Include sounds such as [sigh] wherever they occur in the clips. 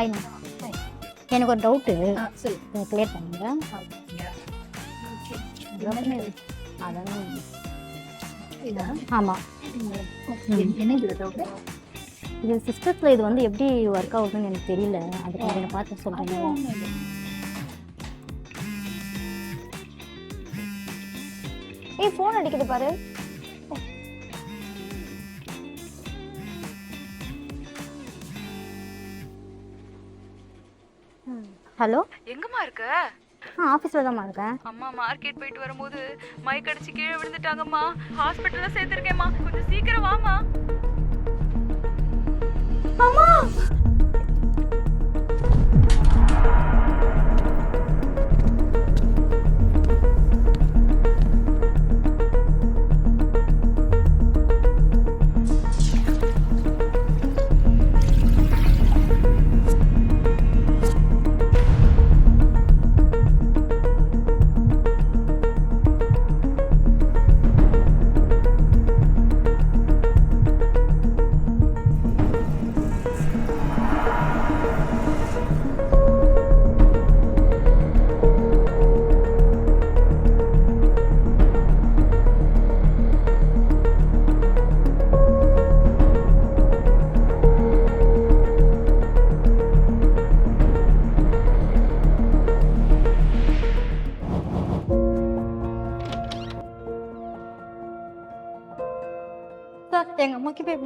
Hi எனக்கு ஒரு doubt சொல்லு. கிளியர் பண்ணுங்க. அதான்? ஆமாம் என்ன- இது doubt? இது சிஸ்டத்தில் இது வந்து எப்படி ஒர்க் ஆகுதுன்னு எனக்கு தெரியல. அது கொஞ்சம் பார்த்து சொல்கிறீங்க ஏய் ஃபோன் அடிக்குது பாரு. ஹலோ? எங்கம்மா இருக்க? ஆ ஆஃபீஸில் தான்மா இருக்கேன் அம்மா மார்க்கெட் போயிட்டு வரும்போது மைக் அடிச்சு கீழே விழுந்துட்டாங்கம்மா. ஹாஸ்பிட்டல்ல சேர்த்திருக்கேம்மா. கொஞ்சம் சீக்கிரம் வாமா சார்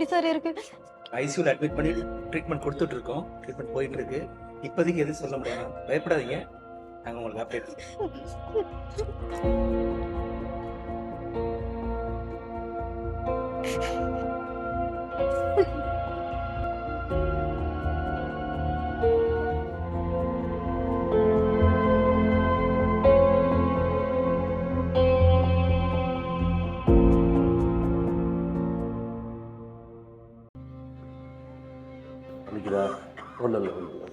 எப்படி சார் இருக்கு? ஐசியூல அட்மிட் பண்ணி ட்ரீட்மெண்ட் கொடுத்துட்டு இருக்கோம் ட்ரீட்மெண்ட் போயிட்டு இருக்கு இப்போதைக்கு எதுவும் சொல்ல முடியாது பயப்படாதீங்க. நாங்கள் உங்களுக்கு அப்டேட் [laughs] வலிக்குதா ஒன்றும் இல்லை ஒன்றும்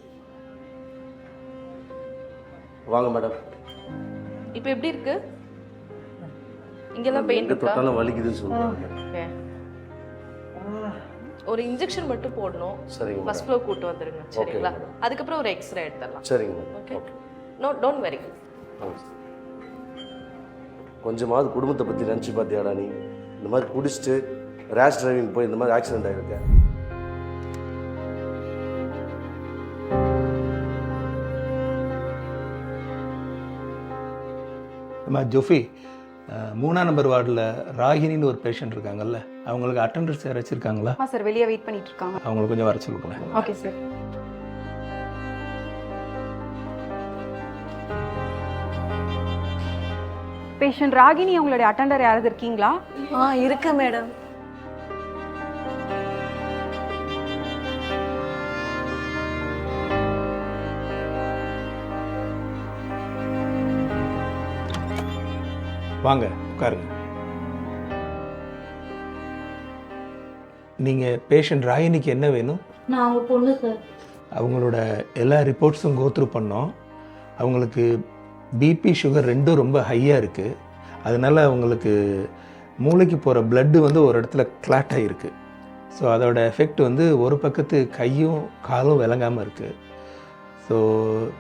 வாங்க மேடம். இப்போ எப்படி இருக்கு? இங்கெல்லாம் பெயின் தொட்டாலும் வலிக்குதுன்னு சொல்லுவாங்க. ஒரு இன்ஜெக்ஷன் மட்டும் போடணும். சரிங்க ஃபர்ஸ்ட் ஃப்ளோர் கூட்டு வந்துருங்க. சரிங்களா? அதுக்கப்புறம் ஒரு எக்ஸ்ரே எடுத்துடலாம். சரிங்க ஓகே நோ டோன்ட் வெரி கொஞ்சமாவது குடும்பத்தை பற்றி நினச்சி பார்த்தியாடா நீ? இந்த மாதிரி குடிச்சிட்டு ரேஷ் டிரைவிங் போய் இந்த மாதிரி ஆக்சிடென்ட் ஆகிருக்க ஜோஃபி மூணாம் நம்பர் வார்டில் ராகினின்னு ஒரு பேஷண்ட் இருக்காங்கல்ல அவங்களுக்கு அட்டண்டன்ஸ் ஆமா சார் வெளியே வெயிட் பண்ணிட்டு இருக்காங்க. அவங்கள கொஞ்சம் வர சொல்லுங்களேன் ஓகே சார் பேஷண்ட் ராகினி அவங்களுடைய அட்டெண்டர் யாராவது இருக்கீங்களா? ஆ இருக்கு மேடம் வாங்க உட்காருங்க. நீங்கள் பேஷண்ட் ராகினிக்கு என்ன வேணும்? நான் அவங்க பொண்ணு சார் அவங்களோட எல்லா ரிப்போர்ட்ஸும் கோத்ரூ பண்ணோம். அவங்களுக்கு பிபி சுகர் ரெண்டும் ரொம்ப ஹையாக இருக்குது அதனால் அவங்களுக்கு மூளைக்கு போகிற blood வந்து ஒரு இடத்துல கிளாட் ஆகிருக்கு ஸோ அதோட எஃபெக்ட் வந்து ஒரு பக்கத்து கையும் காலும் விளங்காமல் இருக்குது ஸோ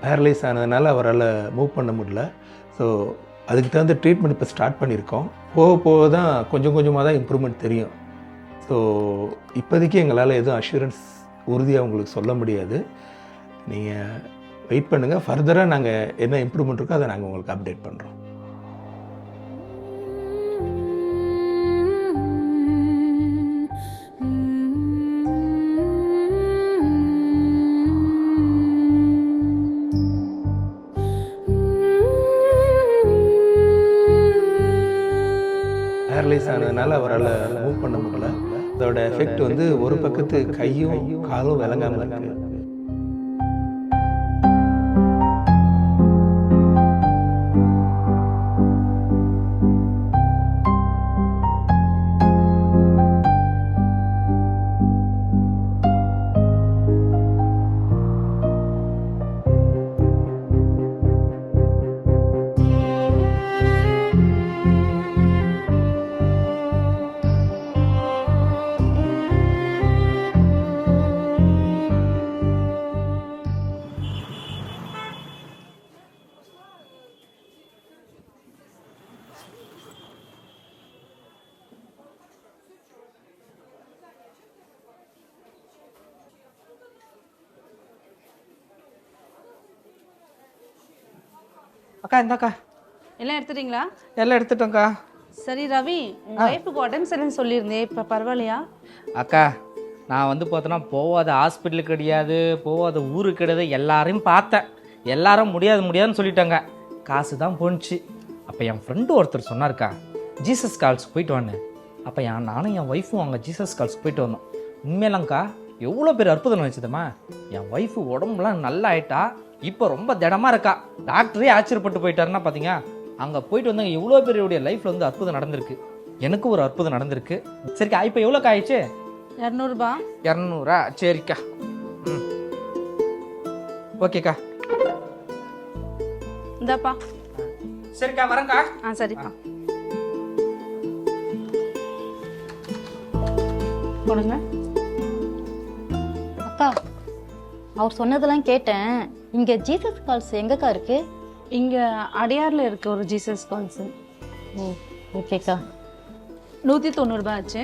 பேரலைஸ் ஆனதுனால அவரால் மூவ் பண்ண முடியல. ஸோ அதுக்கு தகுந்த ட்ரீட்மெண்ட் இப்போ ஸ்டார்ட் பண்ணியிருக்கோம். போக போக தான் கொஞ்சம் கொஞ்சமாக தான் இம்ப்ரூவ்மெண்ட் தெரியும். ஸோ இப்போதைக்கு எங்களால் எதுவும் அஷூரன்ஸ் உறுதியாக உங்களுக்கு சொல்ல முடியாது. நீங்கள் வெயிட் பண்ணுங்கள் ஃபர்தராக நாங்கள் என்ன இம்ப்ரூவ்மெண்ட் இருக்கோ அதை நாங்கள் உங்களுக்கு அப்டேட் பண்ணுறோம் பேரலைஸ் ஆனதுனால அவரால் மூவ் பண்ண முடியல. அதோட எஃபெக்ட் வந்து ஒரு பக்கத்து கையும் காலும் விளங்காமல் இருக்குது அக்கா இந்தாக்கா. எல்லாம் எடுத்துட்டீங்களா? எல்லாம் எடுத்துட்டோங்க்கா சரி ரவி ஒய்ஃபுக்கு உடம்பு சரியில்லைன்னு சொல்லியிருந்தேன். இப்போ பரவாயில்லையா? அக்கா நான் வந்து பார்த்தோன்னா போகாத ஹாஸ்பிட்டலு கிடையாது போகாத ஊருக்கு கிடையாது எல்லாரையும் பார்த்தேன். எல்லாரும் முடியாது முடியாதுன்னு சொல்லிட்டாங்க. காசு தான் போணுச்சு. அப்போ என் ஃப்ரெண்டு ஒருத்தர் சொன்னார்க்கா ஜீசஸ் கால்ஸ் போயிட்டு வான்னு. அப்போ என் நானும் என் ஒய்ஃபும் அங்கே ஜீசஸ் கால்ஸ் போயிட்டு வந்தோம். உண்மையிலங்க்கா எவ்வளோ பேர் அற்புதம் வச்சுதம்மா என் ஒய்ஃபு உடம்புலாம் நல்லா ஆயிட்டா இப்போ ரொம்ப திடமாக இருக்கா? டாக்டரே ஆச்சரியப்பட்டு போயிட்டாருன்னா பார்த்தீங்க அங்கே போயிட்டு வந்தாங்க எவ்வளோ பேருடைய லைஃப்பில் வந்து அற்புதம் நடந்திருக்கு. எனக்கு ஒரு அற்புதம் நடந்திருக்கு. சரிக்கா இப்போ எவ்வளோ ஆயிடுச்சு? இரநூறுபா. இரநூறா? சரிக்கா. ம். ஓகேக்கா. இந்தாப்பா. சரிக்கா வரேங்க்கா ஆ சரிப்பா கொடுங்க அக்கா அவர் சொன்னதெல்லாம் கேட்டேன். இங்கே ஜீசஸ் கால்ஸ் எங்கக்கா இருக்கு? இங்கே அடையாரில் இருக்க ஒரு ஜீசஸ் கால்ஸு ஓ ஓகேக்கா நூற்றி தொண்ணூறுபா ஆச்சு.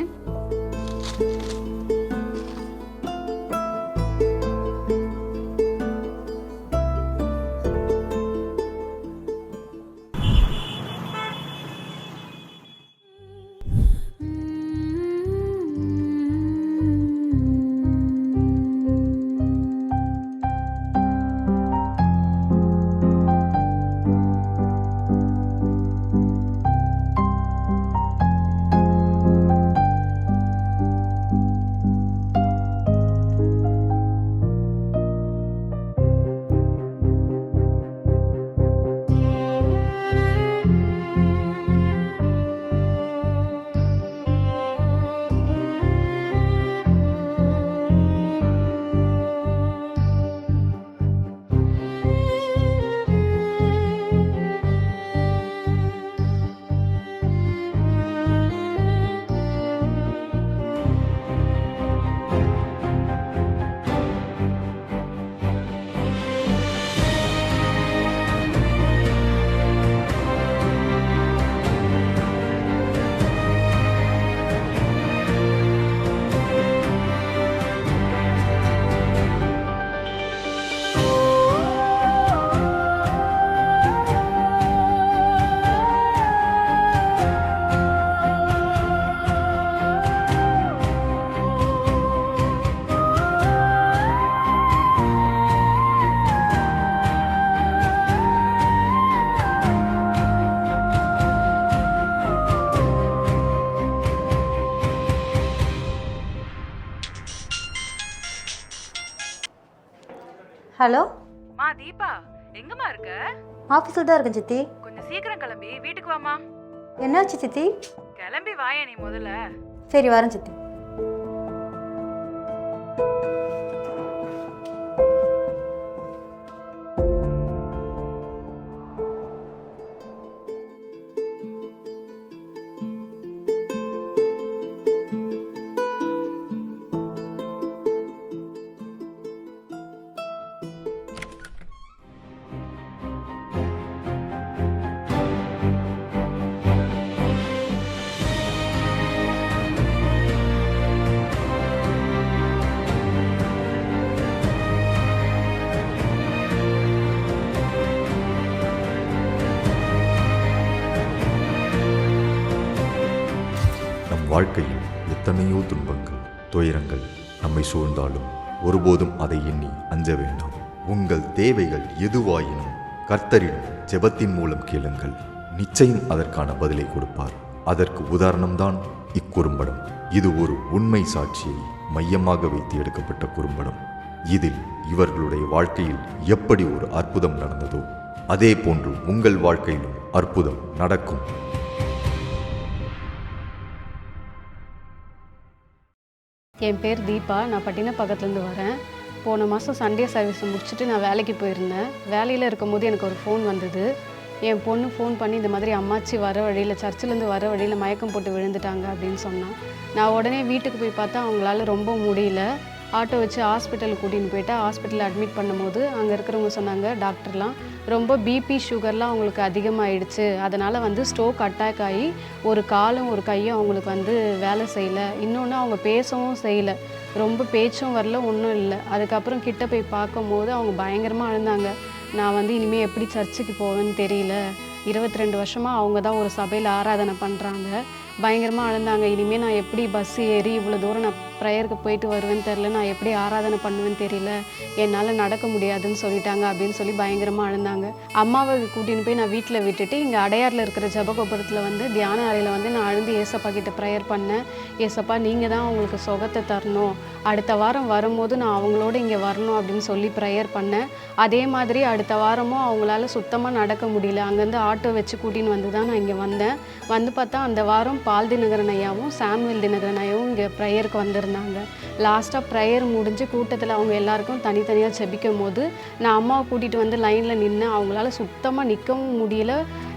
ஹலோ? மா தீபா எங்கம்மா இருக்க? ஆஃபீஸில் தான் இருக்கேன் சித்தி. கொஞ்சம் சீக்கிரம் கிளம்பி வீட்டுக்கு வாமா என்னாச்சு சித்தி? கிளம்பி வாயே நீ முதல்ல. சரி வரேன் சித்தி. வாழ்க்கையில் எத்தனையோ துன்பங்கள் துயரங்கள் நம்மை சூழ்ந்தாலும் ஒருபோதும் அதை எண்ணி அஞ்ச வேண்டாம். உங்கள் தேவைகள் எதுவாயினும் கர்த்தரிடம் ஜெபத்தின் மூலம் கேளுங்கள். நிச்சயம் அதற்கான பதிலை கொடுப்பார். அதற்கு உதாரணம்தான் இக்குறும்படம். இது ஒரு உண்மை சாட்சியை மையமாக வைத்து எடுக்கப்பட்ட குறும்படம். இதில் இவர்களுடைய வாழ்க்கையில் எப்படி ஒரு அற்புதம் நடந்ததோ அதே போன்று உங்கள் வாழ்க்கையிலும் அற்புதம் நடக்கும். என் பேர் தீபா. நான் பட்டினப்பாக்கத்துலேருந்து வரேன். போன மாதம் சண்டே சர்வீஸ் முடிச்சுட்டு நான் வேலைக்கு போயிருந்தேன். வேலையில் இருக்கும்போது எனக்கு ஒரு ஃபோன் வந்தது. என் பொண்ணு ஃபோன் பண்ணி இந்த மாதிரி அம்மாச்சி வர வழியில் சர்ச்சிலேருந்து வர வழியில் மயக்கம் போட்டு விழுந்துட்டாங்க அப்படின்னு சொன்னான். நான் உடனே வீட்டுக்கு போய் பார்த்தா அவங்களால ரொம்ப முடியல. ஆட்டோ வச்சு ஹாஸ்பிட்டலுக்கு கூட்டின்னு போயிட்டா ஹாஸ்பிட்டலில் அட்மிட் பண்ணும்போது அங்கே இருக்கிறவங்க சொன்னாங்க டாக்டர்லாம் ரொம்ப பிபி சுகர்லாம் அவங்களுக்கு அதிகமாகிடுச்சு அதனால் வந்து ஸ்ட்ரோக் அட்டாக் ஆகி ஒரு காலும் ஒரு கையும் அவங்களுக்கு வந்து வேலை செய்யலை. இன்னொன்று அவங்க பேசவும் செய்யலை. ரொம்ப பேச்சும் வரல ஒன்றும் இல்லை. அதுக்கப்புறம் கிட்ட போய் பார்க்கும்போது அவங்க பயங்கரமாக அழுந்தாங்க. நான் வந்து இனிமேல் எப்படி சர்ச்சுக்கு போவேன்னு தெரியல. இருபத்தி ரெண்டு வருஷமாக அவங்க தான் ஒரு சபையில் ஆராதனை பண்ணுறாங்க பயங்கரமாக அழுந்தாங்க. இனிமேல் நான் எப்படி பஸ் ஏறி இவ்வளோ தூரம் நான் ப்ரேயருக்கு போயிட்டு வருவேன்னு தெரில நான் எப்படி ஆராதனை பண்ணுவேன்னு தெரியல. என்னால் நடக்க முடியாதுன்னு சொல்லிட்டாங்க அப்படின்னு சொல்லி பயங்கரமாக அழுந்தாங்க. அம்மாவை கூட்டின்னு போய் நான் வீட்டில் விட்டுட்டு இங்கே அடையாரில் இருக்கிற ஜபகோபுரத்தில் வந்து தியான அறையில் வந்து நான் அழுந்து ஏசப்பா கிட்ட ப்ரேயர் பண்ணேன் ஏசப்பா நீங்கள் தான் அவங்களுக்கு சுகத்தை தரணும். அடுத்த வாரம் வரும்போது நான் அவங்களோட இங்கே வரணும் அப்படின்னு சொல்லி ப்ரேயர் பண்ணேன் அதே மாதிரி அடுத்த வாரமும் அவங்களால சுத்தமாக நடக்க முடியல. அங்கேருந்து ஆட்டோ வச்சு கூட்டின்னு வந்து தான் நான் இங்கே வந்தேன். வந்து பார்த்தா அந்த வாரம் பால் தினகரன் ஐயாவும் சாமுவேல் தினகரன் ஐயாவும் இங்கே ப்ரேயருக்கு வந்திருந்தாங்க. லாஸ்ட்டாக ப்ரேயர் முடிஞ்சு கூட்டத்தில் அவங்க எல்லாருக்கும் தனித்தனியாக செபிக்கும் போது நான் அம்மாவை கூட்டிகிட்டு வந்து லைனில் நின்று அவங்களால சுத்தமாக நிற்கவும் முடியல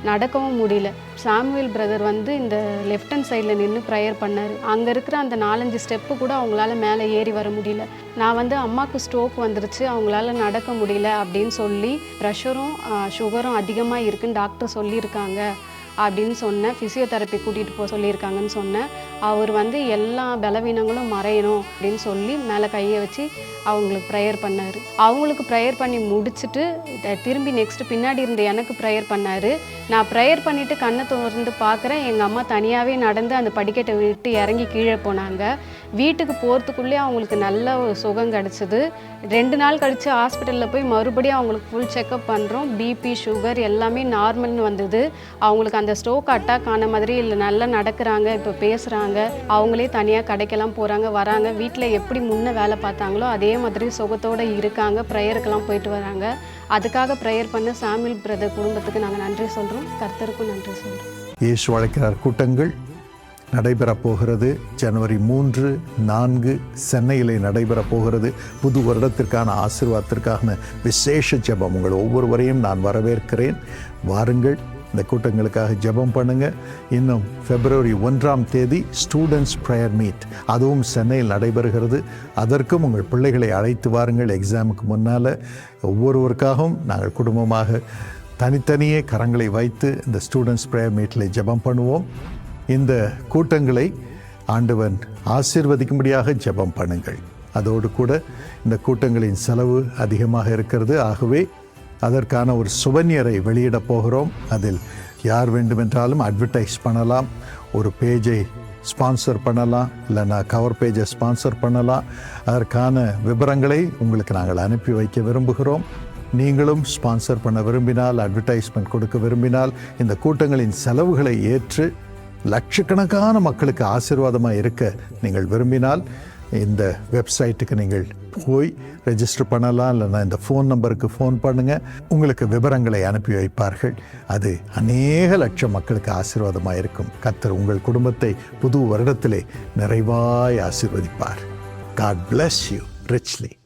நடக்கவும் முடியல. சாமுவேல் பிரதர் வந்து இந்த லெஃப்ட் ஹண்ட் சைடில் நின்று ப்ரேயர் பண்ணார். அங்கே இருக்கிற அந்த நாலஞ்சு ஸ்டெப்பு கூட அவங்களால மேலே ஏறி வர முடியல. நான் வந்து அம்மாவுக்கு ஸ்ட்ரோக் வந்துருச்சு அவங்களால நடக்க முடியல அப்படின்னு சொல்லி ப்ரெஷரும் சுகரும் அதிகமாக இருக்குன்னு டாக்டர் சொல்லியிருக்காங்க. அப்படின்னு சொன்னேன். ஃபிசியோதெரப்பி கூட்டிகிட்டு போக சொல்லியிருக்காங்கன்னு சொன்னேன். அவர் வந்து எல்லா பலவீனங்களும் மறையணும் அப்படின்னு சொல்லி மேலே கையை வச்சு அவங்களுக்கு ப்ரேயர் பண்ணார். அவங்களுக்கு ப்ரேயர் பண்ணி முடிச்சுட்டு த- திரும்பி நெக்ஸ்ட் பின்னாடி இருந்த எனக்கு ப்ரேயர் பண்ணார். நான் ப்ரேயர் பண்ணிவிட்டு கண்ணை திறந்து பார்க்குறேன். எங்கள் அம்மா தனியாகவே நடந்து அந்த படிக்கட்டை விட்டு இறங்கி கீழே போனாங்க. வீட்டுக்கு போகிறதுக்குள்ளே அவங்களுக்கு நல்ல ஒரு சுகம் கிடச்சிது. ரெண்டு நாள் கழித்து ஹாஸ்பிட்டலில் போய் மறுபடியும் அவங்களுக்கு ஃபுல் செக்கப் பண்ணுறோம் பிபி சுகர் எல்லாமே நார்மல்னு வந்தது. அவங்களுக்கு அந்த ஸ்ட்ரோக் அட்டாக் ஆன மாதிரி இல்லை நல்லா நடக்கிறாங்க இப்போ பேசுகிறாங்க அவங்களே தனியாக கடைக்கெல்லாம் போகிறாங்க வராங்க. வீட்டில் எப்படி முன்ன வேலை பார்த்தாங்களோ அதே மாதிரி சுகத்தோடு இருக்காங்க. ப்ரேயருக்கெல்லாம் போயிட்டு வராங்க. அதுக்காக ப்ரேயர் பண்ண சாமியல் பிரதர் குடும்பத்துக்கு நாங்கள் நன்றி சொல்கிறோம் கர்த்தருக்கும் நன்றி சொல்கிறோம் இயேசு அழைக்கிறார் கூட்டங்கள். நடைபெறப் போகிறது ஜனவரி மூன்று நான்கு சென்னையிலே நடைபெறப் போகிறது புது வருடத்திற்கான ஆசிர்வாதத்திற்கான விசேஷ ஜெபம். உங்கள் ஒவ்வொருவரையும் நான் வரவேற்கிறேன். வாருங்கள் இந்த கூட்டங்களுக்காக ஜெபம் பண்ணுங்க. இன்னும் பிப்ரவரி ஒன்றாம் தேதி ஸ்டூடெண்ட்ஸ் ப்ரேயர் மீட் அதுவும் சென்னையில் நடைபெறுகிறது. அதற்கும் உங்கள் பிள்ளைகளை அழைத்து வாருங்கள். எக்ஸாமுக்கு முன்னால் ஒவ்வொருவருக்காகவும் நாங்கள் குடும்பமாக தனித்தனியே கரங்களை வைத்து இந்த ஸ்டூடெண்ட்ஸ் ப்ரேயர் மீட்டில் ஜெபம் பண்ணுவோம். இந்த கூட்டங்களை ஆண்டவன் ஆசிர்வதிக்கும்படியாக ஜெபம் பண்ணுங்கள். அதோடு கூட இந்த கூட்டங்களின் செலவு அதிகமாக இருக்கிறது. ஆகவே அதற்கான ஒரு சுவனியரை வெளியிடப் போகிறோம். அதில் யார் வேண்டுமென்றாலும் அட்வர்டைஸ் பண்ணலாம். ஒரு பேஜை ஸ்பான்சர் பண்ணலாம். இல்லைன்னா கவர் பேஜை ஸ்பான்சர் பண்ணலாம். அதற்கான விவரங்களை உங்களுக்கு நாங்கள் அனுப்பி வைக்க விரும்புகிறோம். நீங்களும் ஸ்பான்சர் பண்ண விரும்பினால் அட்வர்டைஸ்மெண்ட் கொடுக்க விரும்பினால் இந்த கூட்டங்களின் செலவுகளை ஏற்று லட்சக்கணக்கான மக்களுக்கு ஆசீர்வாதமாக இருக்க நீங்கள் விரும்பினால் இந்த வெப்சைட்டுக்கு நீங்கள் போய் ரெஜிஸ்டர் பண்ணலாம். இல்லைன்னா இந்த ஃபோன் நம்பருக்கு ஃபோன் பண்ணுங்கள் உங்களுக்கு விவரங்களை அனுப்பி வைப்பார்கள். அது அநேக லட்சம் மக்களுக்கு ஆசீர்வாதமாக இருக்கும். கத்தர் உங்கள் குடும்பத்தை புது வருடத்திலே நிறைவாய் ஆசீர்வதிப்பார். God bless you richly